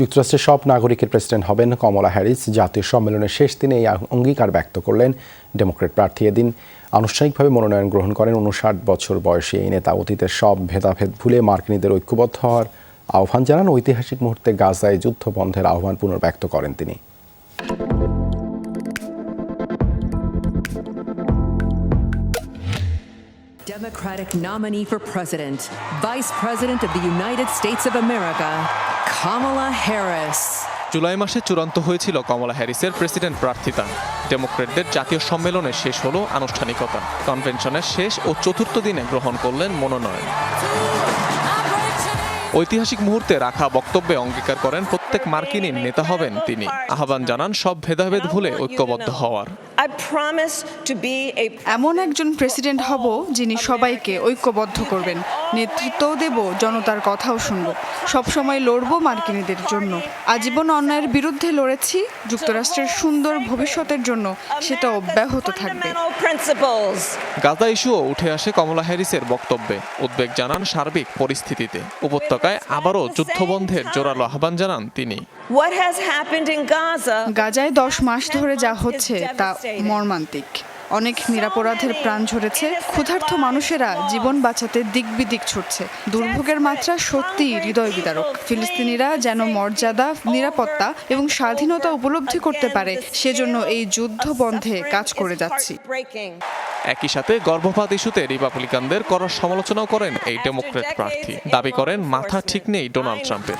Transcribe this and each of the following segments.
যুক্তরাষ্ট্রের সব নাগরিকের প্রেসিডেন্ট হবেন কমলা হ্যারিস। জাতীয় সম্মেলনের শেষ দিনে এই অঙ্গীকার ব্যক্ত করলেন ডেমোক্রেট প্রার্থী এদিন। আনুষ্ঠানিকভাবে মনোনয়ন গ্রহণ করেন উনষাট বছর বয়সী এই নেতা। অতীতের সব ভেদাভেদ ভুলে মার্কিনীদের ঐক্যবদ্ধ হওয়ার আহ্বান জানান ঐতিহাসিক মুহূর্তে গাজায় যুদ্ধ বন্ধের আহ্বান পুনর্ব্যক্ত করেন তিনি। Democratic nominee for president, Vice President of the United States of America, Kamala Harris. July মাসে চূড়ান্ত হয়েছিল কমলা হ্যারিসের প্রেসিডেন্ট প্রার্থিতা ডেমোক্রেটদের জাতীয় সম্মেলনে শেষ হলো আনুষ্ঠানিকতা। কনভেনশনের শেষ ও চতুর্থ দিনে গ্রহণ করলেন মনোনয়ন। ঐতিহাসিক মুহূর্তে রাখা বক্তব্যে অঙ্গীকার করেন প্রত্যেক মার্কিনীর নেতা হবেন তিনি। আহ্বান জানান সব ভেদাভেদ ভুলে ঐক্যবদ্ধ হওয়ার। I promise to be a এমন একজন প্রেসিডেন্ট হব যিনি সবাইকে ঐক্যবদ্ধ করবেন। নেতৃত্বও দেব জনতার কথাও শুনব। সবসময় লড়ব মার্কিনীদের জন্য। আজীবন অন্যায়ের বিরুদ্ধে লড়েছি যুক্তরাষ্ট্রের সুন্দর ভবিষ্যতের জন্য সেটা অব্যাহত থাকবে। গাজা ইস্যুও উঠে আসে কমলা হ্যারিসের বক্তব্যে। উদ্বেগ জানান সার্বিক পরিস্থিতিতে। উপত্যকায় আবারও যুদ্ধবন্ধের জোরালো আহ্বান জানান তিনি। What has happened in গাজায় দশ মাস ধরে যা হচ্ছে তা মর্মান্তিক। অনেক নিরাপরাধের প্রাণ ঝরেছে। ক্ষুধার্ত মানুষেরা জীবন বাঁচাতে দিক বিদিক ছুটছে। দুর্ভোগের মাত্রা সত্যিই হৃদয় বিদারক। ফিলিস্তিনিরা যেন মর্যাদা নিরাপত্তা এবং স্বাধীনতা উপলব্ধি করতে পারে। সেজন্য এই যুদ্ধ বন্ধে কাজ করে যাচ্ছি। একই সাথে গর্ভপাত ইস্যুতে রিপাবলিকানদের করার সমালোচনাও করেন এই ডেমোক্রেট প্রার্থী। দাবি করেন মাথা ঠিক নেই ডোনাল্ড ট্রাম্পের।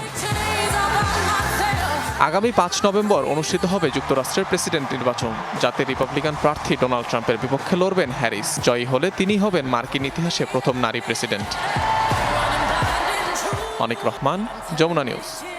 আগামী পাঁচ নভেম্বর অনুষ্ঠিত হবে যুক্তরাষ্ট্রের প্রেসিডেন্ট নির্বাচন, যাতে রিপাবলিকান প্রার্থী ডোনাল্ড ট্রাম্পের বিপক্ষে লড়বেন হ্যারিস। জয়ী হলে তিনি হবেন মার্কিন ইতিহাসে প্রথম নারী প্রেসিডেন্ট। অনিক রহমান, যমুনা নিউজ।